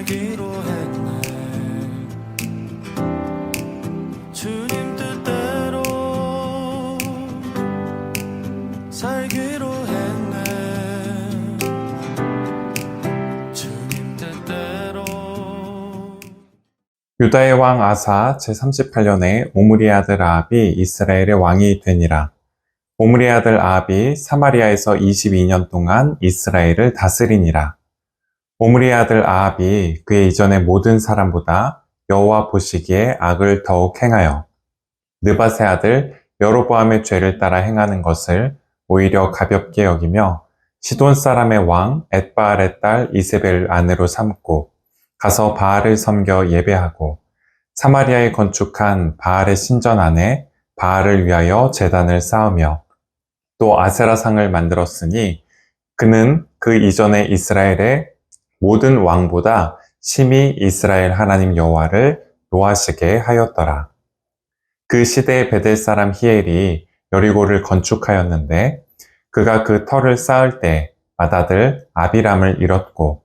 살기로 했네 주님 뜻대로 살기로 했네 주님 뜻대로 유다의 왕 아사 제38년에 오므리 아들 아합이 이스라엘의 왕이 되니라. 오므리 아들 아합이 사마리아에서 22년 동안 이스라엘을 다스리니라. 오므리 아들 아합이 그의 이전의 모든 사람보다 여호와 보시기에 악을 더욱 행하여 느바세 아들 여로보암의 죄를 따라 행하는 것을 오히려 가볍게 여기며 시돈 사람의 왕 엣바알의 딸 이세벨을 아내로 삼고 가서 바알을 섬겨 예배하고 사마리아에 건축한 바알의 신전 안에 바알을 위하여 제단을 쌓으며 또 아세라상을 만들었으니 그는 그 이전에 이스라엘의 모든 왕보다 심히 이스라엘 하나님 여호와를 노하시게 하였더라. 그 시대의 베델 사람 히엘이 여리고를 건축하였는데 그가 그 터를 쌓을 때 맏아들 아비람을 잃었고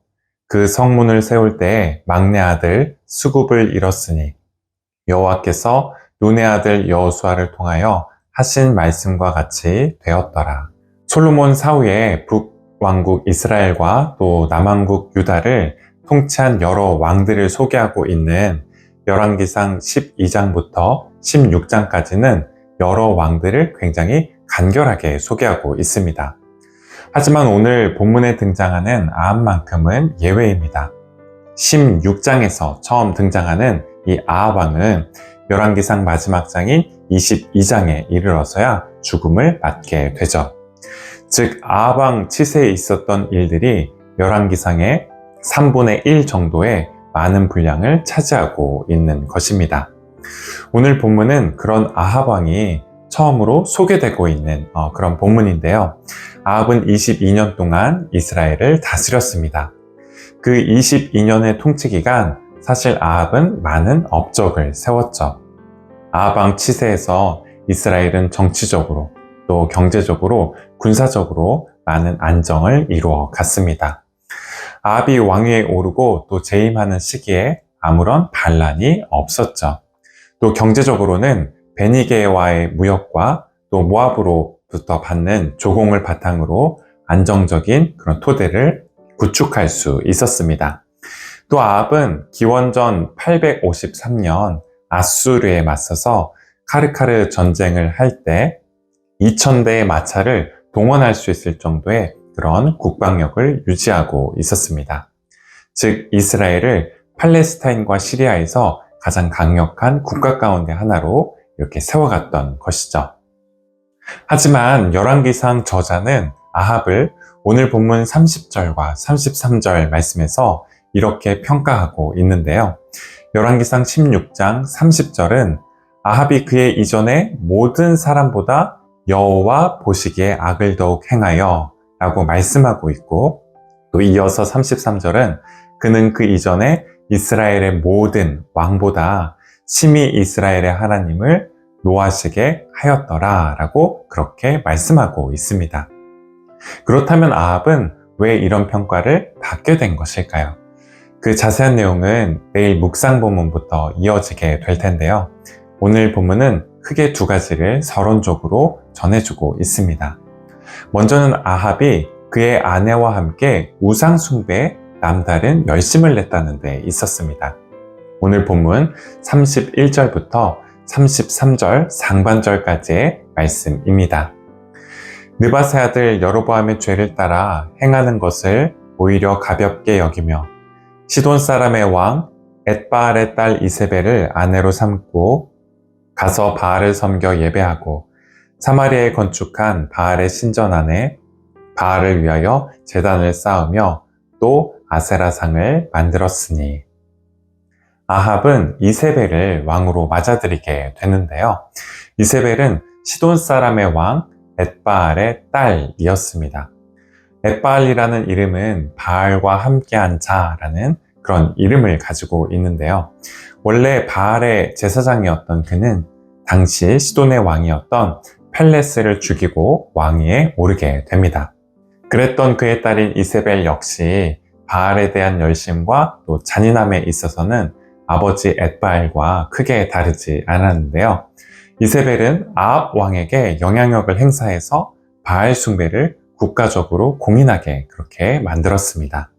그 성문을 세울 때에 막내 아들 수굽을 잃었으니 여호와께서 눈의 아들 여호수아를 통하여 하신 말씀과 같이 되었더라. 솔로몬 사후에 북 왕국 이스라엘과 또 남왕국 유다를 통치한 여러 왕들을 소개하고 있는 열왕기상 12장부터 16장까지는 여러 왕들을 굉장히 간결하게 소개하고 있습니다. 하지만 오늘 본문에 등장하는 아합만큼은 예외입니다. 16장에서 처음 등장하는 이 아합왕은 열왕기상 마지막 장인 22장에 이르러서야 죽음을 맞게 되죠. 즉 아합왕 치세에 있었던 일들이 열왕기상의 3분의 1 정도의 많은 분량을 차지하고 있는 것입니다. 오늘 본문은 그런 아합왕이 처음으로 소개되고 있는 어, 그런 본문인데요. 아합은 22년 동안 이스라엘을 다스렸습니다. 그 22년의 통치 기간 사실 아합은 많은 업적을 세웠죠. 아합왕 치세에서 이스라엘은 정치적으로 또 경제적으로 군사적으로 많은 안정을 이루어 갔습니다. 아합이 왕위에 오르고 또 재임하는 시기에 아무런 반란이 없었죠. 또 경제적으로는 베니게와의 무역과 또 모압으로부터 받는 조공을 바탕으로 안정적인 그런 토대를 구축할 수 있었습니다. 또 아합은 기원전 853년 아수르에 맞서서 카르카르 전쟁을 할 때 2000대의 마차를 동원할 수 있을 정도의 그런 국방력을 유지하고 있었습니다. 즉 이스라엘을 팔레스타인과 시리아에서 가장 강력한 국가 가운데 하나로 이렇게 세워갔던 것이죠. 하지만 열왕기상 저자는 아합을 오늘 본문 30절과 33절 말씀에서 이렇게 평가하고 있는데요. 열왕기상 16장 30절은 아합이 그의 이전에 모든 사람보다 여호와 보시기에 악을 더욱 행하여 라고 말씀하고 있고 또 이어서 33절은 그는 그 이전에 이스라엘의 모든 왕보다 심히 이스라엘의 하나님을 노하시게 하였더라 라고 그렇게 말씀하고 있습니다. 그렇다면 아합은 왜 이런 평가를 받게 된 것일까요? 그 자세한 내용은 내일 묵상 본문부터 이어지게 될 텐데요. 오늘 본문은 크게 두 가지를 서론적으로 전해주고 있습니다. 먼저는 아합이 그의 아내와 함께 우상 숭배에 남다른 열심을 냈다는 데 있었습니다. 오늘 본문 31절부터 33절 상반절까지의 말씀입니다. 느바세 아들 여로보암의 죄를 따라 행하는 것을 오히려 가볍게 여기며 시돈 사람의 왕 엣바알의 딸 이세벨을 아내로 삼고 가서 바알을 섬겨 예배하고 사마리아에 건축한 바알의 신전 안에 바알을 위하여 제단을 쌓으며 또 아세라상을 만들었으니 아합은 이세벨을 왕으로 맞아들이게 되는데요. 이세벨은 시돈 사람의 왕 엣바알의 딸이었습니다. 엣바알이라는 이름은 바알과 함께한 자라는 그런 이름을 가지고 있는데요. 원래 바알의 제사장이었던 그는 당시 시돈의 왕이었던 펠레스를 죽이고 왕위에 오르게 됩니다. 그랬던 그의 딸인 이세벨 역시 바알에 대한 열심과 또 잔인함에 있어서는 아버지 엣바알과 크게 다르지 않았는데요. 이세벨은 아합 왕에게 영향력을 행사해서 바알 숭배를 국가적으로 공인하게 그렇게 만들었습니다.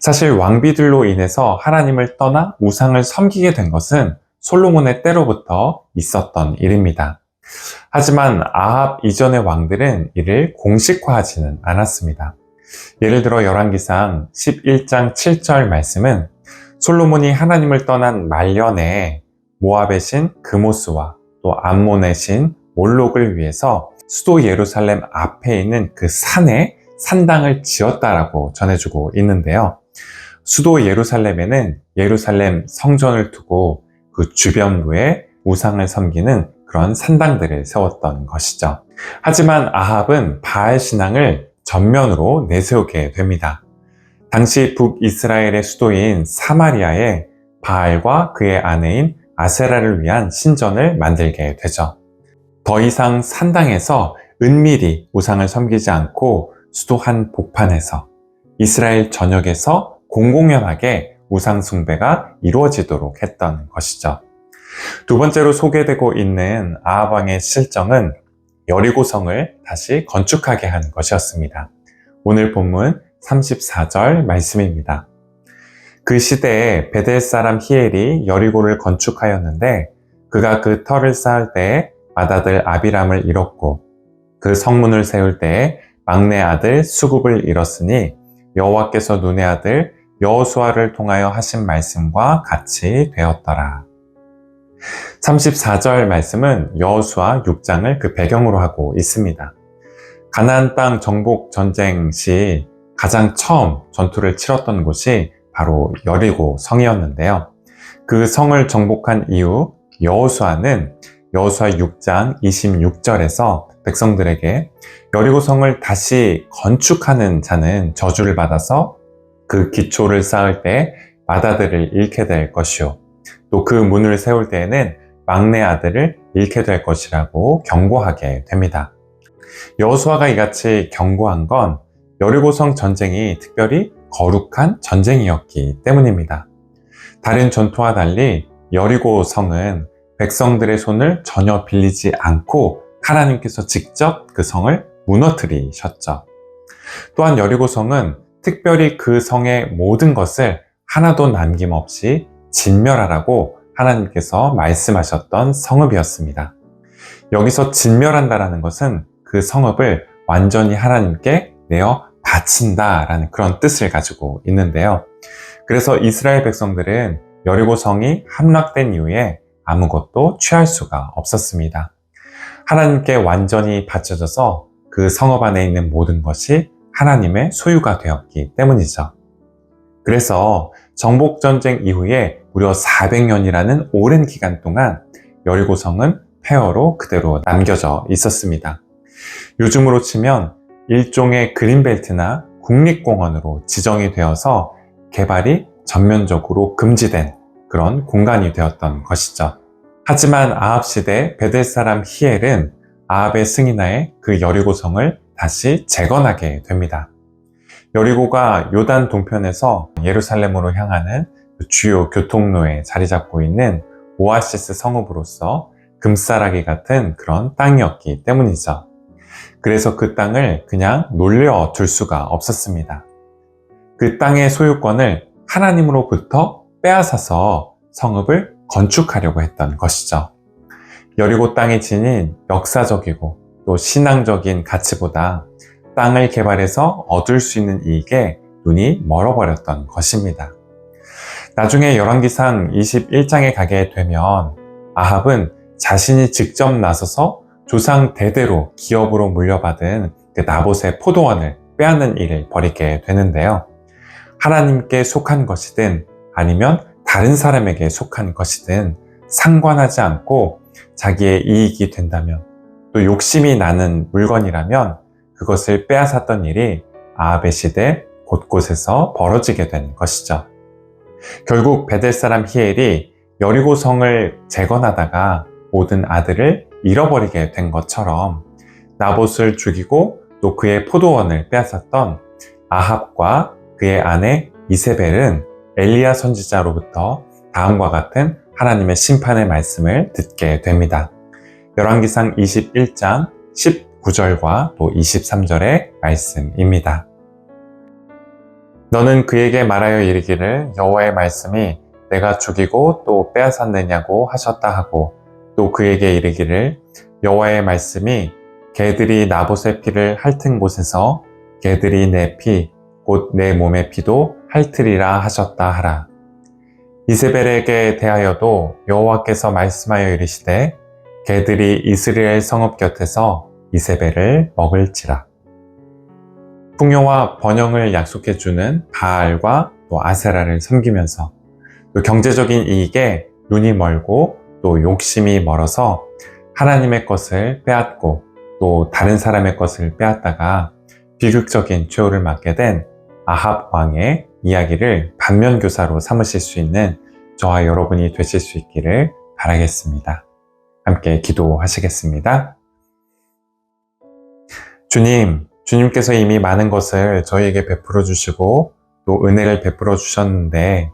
사실 왕비들로 인해서 하나님을 떠나 우상을 섬기게 된 것은 솔로몬의 때로부터 있었던 일입니다. 하지만 아합 이전의 왕들은 이를 공식화하지는 않았습니다. 예를 들어 열왕기상 11장 7절 말씀은 솔로몬이 하나님을 떠난 말년에 모압의 신 그모스와 또 암몬의 신 몰록을 위해서 수도 예루살렘 앞에 있는 그 산에 산당을 지었다라고 전해주고 있는데요. 수도 예루살렘에는 예루살렘 성전을 두고 그 주변부에 우상을 섬기는 그런 산당들을 세웠던 것이죠. 하지만 아합은 바알 신앙을 전면으로 내세우게 됩니다. 당시 북이스라엘의 수도인 사마리아에 바알과 그의 아내인 아세라를 위한 신전을 만들게 되죠. 더 이상 산당에서 은밀히 우상을 섬기지 않고 수도 한 복판에서 이스라엘 전역에서 공공연하게 우상 숭배가 이루어지도록 했던 것이죠. 두 번째로 소개되고 있는 아하방의 실정은 여리고성을 다시 건축하게 한 것이었습니다. 오늘 본문 34절 말씀입니다. 그 시대에 베델 사람 히엘이 여리고를 건축하였는데 그가 그 터를 쌓을 때에 맏아들 아비람을 잃었고 그 성문을 세울 때에 막내 아들 수굽을 잃었으니 여호와께서 눈의 아들 여호수아를 통하여 하신 말씀과 같이 되었더라. 34절 말씀은 여호수아 6장을 그 배경으로 하고 있습니다. 가나안 땅 정복 전쟁 시 가장 처음 전투를 치렀던 곳이 바로 여리고 성이었는데요. 그 성을 정복한 이후 여호수아는 여호수아 6장 26절에서 백성들에게 여리고 성을 다시 건축하는 자는 저주를 받아서 그 기초를 쌓을 때 맏아들을 잃게 될 것이요. 또 그 문을 세울 때에는 막내 아들을 잃게 될 것이라고 경고하게 됩니다. 여호수아가 이같이 경고한 건 여리고성 전쟁이 특별히 거룩한 전쟁이었기 때문입니다. 다른 전투와 달리 여리고성은 백성들의 손을 전혀 빌리지 않고 하나님께서 직접 그 성을 무너뜨리셨죠. 또한 여리고성은 특별히 그 성의 모든 것을 하나도 남김없이 진멸하라고 하나님께서 말씀하셨던 성읍이었습니다. 여기서 진멸한다라는 것은 그 성읍을 완전히 하나님께 내어 바친다라는 그런 뜻을 가지고 있는데요. 그래서 이스라엘 백성들은 여리고 성이 함락된 이후에 아무것도 취할 수가 없었습니다. 하나님께 완전히 바쳐져서 그 성읍 안에 있는 모든 것이 하나님의 소유가 되었기 때문이죠. 그래서 정복전쟁 이후에 무려 400년이라는 오랜 기간 동안 여리고성은 폐허로 그대로 남겨져 있었습니다. 요즘으로 치면 일종의 그린벨트나 국립공원으로 지정이 되어서 개발이 전면적으로 금지된 그런 공간이 되었던 것이죠. 하지만 아합 시대 베델 사람 히엘은 아합의 승인하에 그 여리고성을 다시 재건하게 됩니다. 여리고가 요단 동편에서 예루살렘으로 향하는 그 주요 교통로에 자리 잡고 있는 오아시스 성읍으로서 금싸라기 같은 그런 땅이었기 때문이죠. 그래서 그 땅을 그냥 놀려 둘 수가 없었습니다. 그 땅의 소유권을 하나님으로부터 빼앗아서 성읍을 건축하려고 했던 것이죠. 여리고 땅이 지닌 역사적이고 또 신앙적인 가치보다 땅을 개발해서 얻을 수 있는 이익에 눈이 멀어버렸던 것입니다. 나중에 열왕기상 21장에 가게 되면 아합은 자신이 직접 나서서 조상 대대로 기업으로 물려받은 그 나봇의 포도원을 빼앗는 일을 벌이게 되는데요. 하나님께 속한 것이든 아니면 다른 사람에게 속한 것이든 상관하지 않고 자기의 이익이 된다면 또 욕심이 나는 물건이라면 그것을 빼앗았던 일이 아합의 시대 곳곳에서 벌어지게 된 것이죠. 결국 베델 사람 히엘이 여리고성을 재건하다가 모든 아들을 잃어버리게 된 것처럼 나봇을 죽이고 또 그의 포도원을 빼앗았던 아합과 그의 아내 이세벨은 엘리야 선지자로부터 다음과 같은 하나님의 심판의 말씀을 듣게 됩니다. 열왕기상 21장 19절과 또 23절의 말씀입니다. 너는 그에게 말하여 이르기를 여호와의 말씀이 내가 죽이고 또 빼앗았느냐고 하셨다 하고 또 그에게 이르기를 여호와의 말씀이 개들이 나봇의 피를 핥은 곳에서 개들이 내 피, 곧 내 몸의 피도 핥으리라 하셨다 하라. 이세벨에게 대하여도 여호와께서 말씀하여 이르시되 개들이 이스라엘 성읍 곁에서 이세벨을 먹을지라. 풍요와 번영을 약속해주는 바알과 또 아세라를 섬기면서 또 경제적인 이익에 눈이 멀고 또 욕심이 멀어서 하나님의 것을 빼앗고 또 다른 사람의 것을 빼앗다가 비극적인 최후를 맞게 된 아합 왕의 이야기를 반면교사로 삼으실 수 있는 저와 여러분이 되실 수 있기를 바라겠습니다. 함께 기도하시겠습니다. 주님, 주님께서 이미 많은 것을 저희에게 베풀어 주시고 또 은혜를 베풀어 주셨는데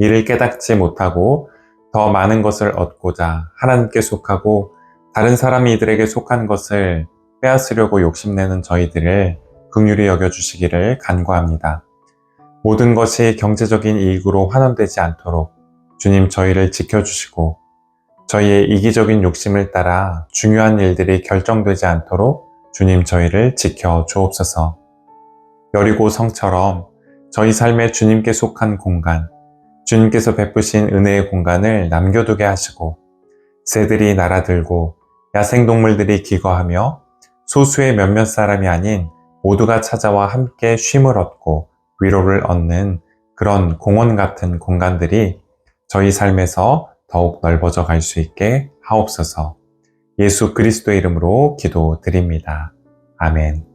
이를 깨닫지 못하고 더 많은 것을 얻고자 하나님께 속하고 다른 사람이 이들에게 속한 것을 빼앗으려고 욕심내는 저희들을 긍휼히 여겨주시기를 간구합니다. 모든 것이 경제적인 이익으로 환원되지 않도록 주님 저희를 지켜주시고 저희의 이기적인 욕심을 따라 중요한 일들이 결정되지 않도록 주님 저희를 지켜 주옵소서. 여리고 성처럼 저희 삶에 주님께 속한 공간, 주님께서 베푸신 은혜의 공간을 남겨두게 하시고 새들이 날아들고 야생동물들이 기거하며 소수의 몇몇 사람이 아닌 모두가 찾아와 함께 쉼을 얻고 위로를 얻는 그런 공원 같은 공간들이 저희 삶에서 더욱 넓어져 갈 수 있게 하옵소서 예수 그리스도의 이름으로 기도드립니다. 아멘.